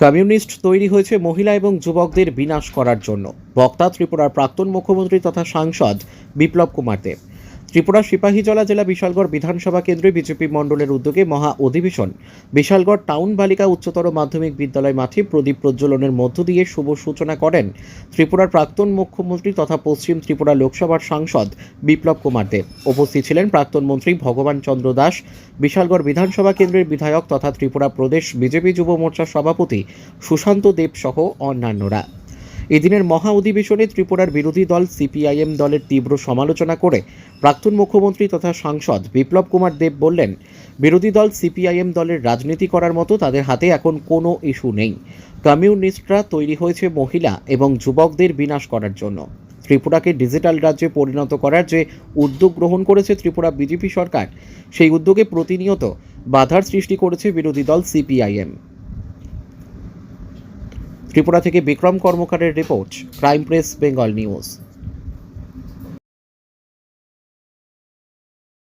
Communist তৈরি হয়েছে মহিলা এবং যুবকদের বিনাশ করার জন্য। বক্তা ত্রিপুরার প্রাক্তন মুখ্যমন্ত্রী তথা সাংসদ বিপ্লব কুমার দেব। ত্রিপুরার সিপাহীজলা জেলা বিশালগড় বিধানসভা কেন্দ্রে বিজেপি মণ্ডলের উদ্যোগে মহা অধিবেশন। বিশালগড় টাউন বালিকা উচ্চতর মাধ্যমিক বিদ্যালয় মাঠে প্রদীপ প্রজ্বলনের মধ্য দিয়ে শুভ সূচনা করেন ত্রিপুরার প্রাক্তন মুখ্যমন্ত্রী তথা পশ্চিম ত্রিপুরা লোকসভার সাংসদ বিপ্লব কুমার দেব উপস্থিত ছিলেন প্রাক্তন মন্ত্রী ভগবান চন্দ্র দাস, বিশালগড় বিধানসভা কেন্দ্রের বিধায়ক তথা ত্রিপুরা প্রদেশ বিজেপি যুব মোর্চার সভাপতি সুশান্ত দেব সহ অন্যান্যরা। এদিনের মহা অধিবেশনে ত্রিপুরার বিরোধী দল সিপিআইএম দলের তীব্র সমালোচনা করে প্রাক্তন মুখ্যমন্ত্রী তথা সাংসদ বিপ্লব কুমার দেব বললেন, বিরোধী দল সিপিআইএম দলের রাজনীতি করার মতো তাদের হাতে এখন কোনো ইস্যু নেই। কমিউনিস্টরা তৈরি হয়েছে মহিলা এবং যুবকদের বিনাশ করার জন্য। ত্রিপুরাকে ডিজিটাল রাজ্যে পরিণত করার যে উদ্যোগ গ্রহণ করেছে ত্রিপুরা বিজেপি সরকার, সেই উদ্যোগে প্রতিনিয়ত বাধার সৃষ্টি করেছে বিরোধী দল সিপিআইএম। ত্রিপুরা থেকে Bikram কর্মকারের report crime press Bengal news.